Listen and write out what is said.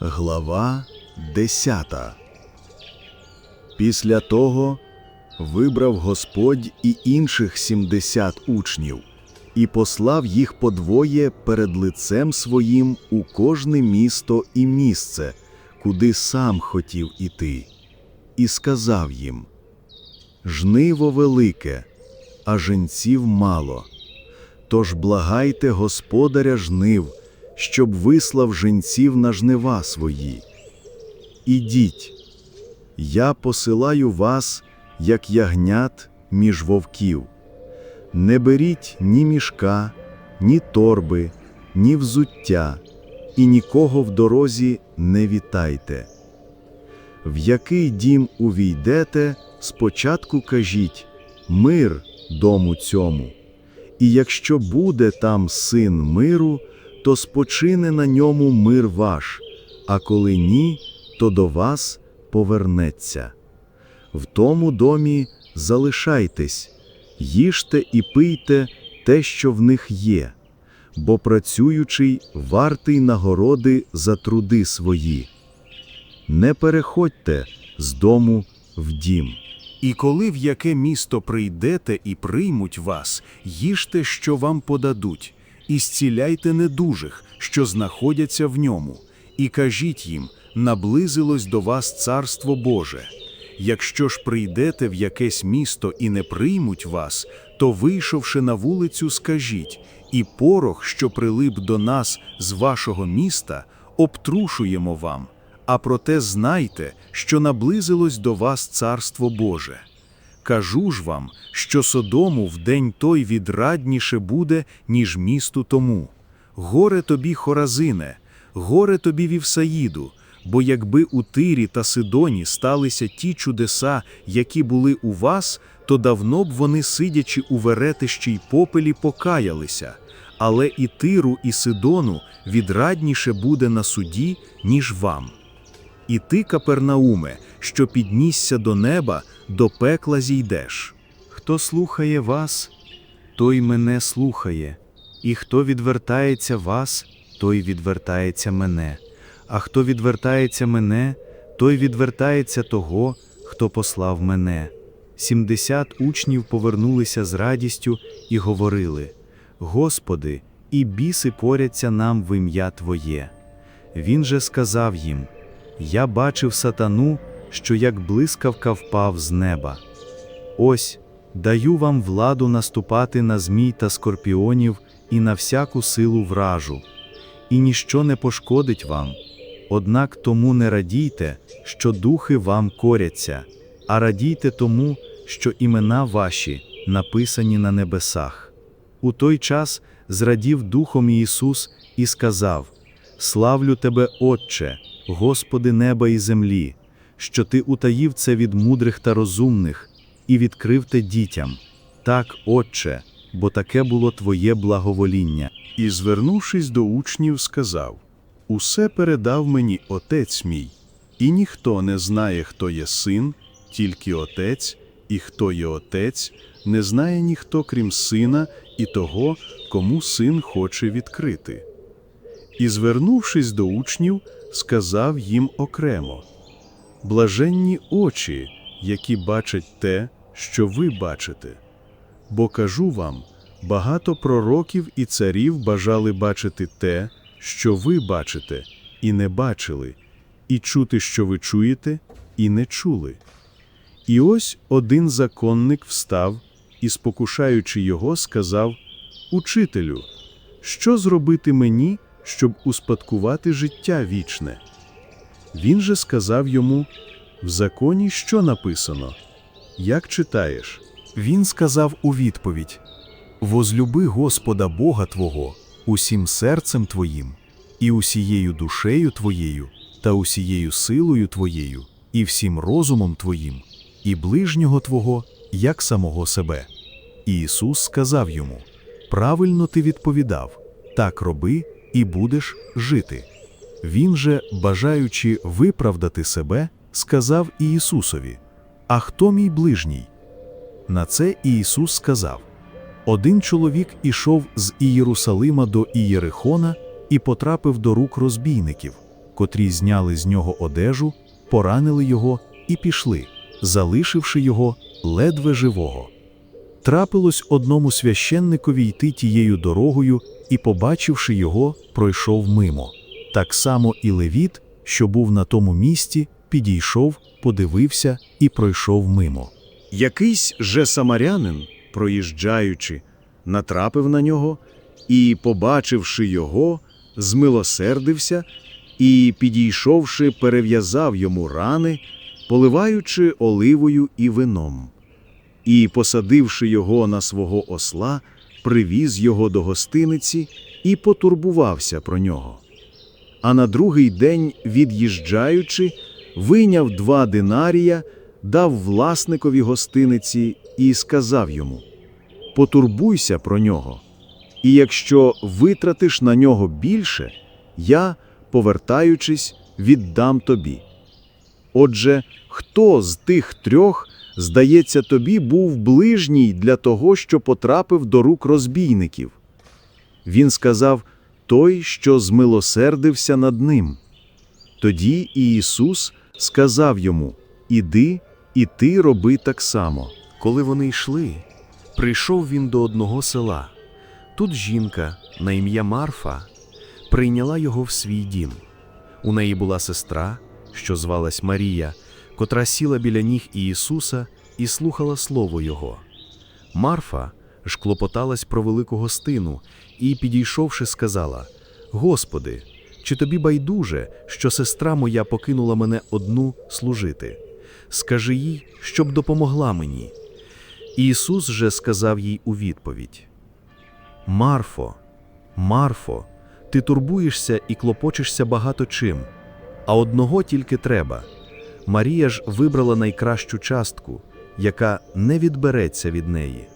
Глава 10 Після того вибрав Господь і інших сімдесят учнів і послав їх подвоє перед лицем своїм у кожне місто і місце, куди сам хотів іти, і сказав їм: Жниво велике, а женців мало. Тож благайте Господаря жнив, щоб вислав женців на жнива свої. Ідіть, я посилаю вас, як ягнят між вовків. Не беріть ні мішка, ні торби, ні взуття, і нікого в дорозі не вітайте. В який дім увійдете, спочатку кажіть мир дому цьому. І якщо буде там син миру, то спочине на ньому мир ваш, а коли ні, то до вас повернеться. В тому домі залишайтесь, їжте і пийте те, що в них є, бо працюючий вартий нагороди за труди свої. Не переходьте з дому в дім. І коли в яке місто прийдете і приймуть вас, їжте, що вам подадуть, і зціляйте недужих, що знаходяться в ньому, і кажіть їм: наблизилось до вас царство Боже. Якщо ж прийдете в якесь місто і не приймуть вас, то, вийшовши на вулицю, скажіть, і порох, що прилип до нас з вашого міста, обтрушуємо вам. А проте знайте, що наблизилось до вас царство Боже. Кажу ж вам, що Содому в день той відрадніше буде, ніж місту тому. Горе тобі, Хоразине, горе тобі Вівсаїду, бо якби у Тирі та Сидоні сталися ті чудеса, які були у вас, то давно б вони, сидячи у веретищі й попелі, покаялися. Але і Тиру, і Сидону відрадніше буде на суді, ніж вам. І ти, Капернауме, що піднісся до неба, до пекла зійдеш. Хто слухає вас, той мене слухає, і хто відвертається вас, той відвертається мене. А хто відвертається мене, той відвертається того, хто послав мене. Сімдесят учнів повернулися з радістю і говорили: Господи, і біси коряться нам в ім'я Твоє. Він же сказав їм: Я бачив сатану, що як блискавка впав з неба. Ось даю вам владу наступати на змій та скорпіонів і на всяку силу вражу, і ніщо не пошкодить вам. Однак тому не радійте, що духи вам коряться, а радійте тому, що імена ваші написані на небесах. У той час зрадів Духом Ісус і сказав: Славлю Тебе, Отче, Господи неба і землі, що Ти утаїв це від мудрих та розумних і відкрив те дітям. Так, Отче, бо таке було Твоє благовоління. І, звернувшись до учнів, сказав: Усе передав мені отець мій, і ніхто не знає, хто є син, тільки отець, і хто є отець, не знає ніхто, крім сина, і того, кому син хоче відкрити. І, звернувшись до учнів, сказав їм окремо: Блаженні очі, які бачать те, що ви бачите. Бо кажу вам, багато пророків і царів бажали бачити те, що ви бачите, і не бачили, і чути, що ви чуєте, і не чули. І ось один законник встав і, спокушаючи його, сказав: Учителю, що зробити мені, щоб успадкувати життя вічне? Він же сказав йому: В законі що написано? Як читаєш? Він сказав у відповідь: Возлюби Господа Бога Твого усім серцем Твоїм, і усією душею Твоєю, та усією силою Твоєю, і всім розумом Твоїм, і ближнього Твого, як самого себе. І Ісус сказав йому: Правильно ти відповідав, так роби, і будеш жити. Він же, бажаючи виправдати себе, сказав Ісусові: А хто мій ближній? На це Ісус сказав: Один чоловік ішов з Ієрусалима до Ієрихона і потрапив до рук розбійників, котрі зняли з нього одежу, поранили його і пішли, залишивши його ледве живого. Трапилось одному священникові йти тією дорогою і, побачивши його, пройшов мимо. Так само і Левіт, що був на тому місці, підійшов, подивився і пройшов мимо. Якийсь же самарянин, проїжджаючи, натрапив на нього і, побачивши його, змилосердився і, підійшовши, перев'язав йому рани, поливаючи оливою і вином. І, посадивши його на свого осла, привіз його до гостиниці і потурбувався про нього. А на другий день, від'їжджаючи, вийняв два динарія, дав власникові гостиниці і сказав йому: Потурбуйся про нього, і якщо витратиш на нього більше, я, повертаючись, віддам тобі. Отже, хто з тих трьох, здається, тобі був ближній для того, що потрапив до рук розбійників? Він сказав той, що змилосердився над ним. Тоді і Ісус сказав йому: Іди, і ти роби так само. Коли вони йшли, прийшов він до одного села. Тут жінка на ім'я Марфа прийняла його в свій дім. У неї була сестра, що звалась Марія, котра сіла біля ніг Ісуса і слухала слово Його. Марфа ж клопоталась про велику гостину і, підійшовши, сказала: Господи, чи тобі байдуже, що сестра моя покинула мене одну служити? Скажи їй, щоб допомогла мені. Ісус же сказав їй у відповідь: Марфо, Марфо, ти турбуєшся і клопочешся багато чим, а одного тільки треба. Марія ж вибрала найкращу частку, яка не відбереться від неї.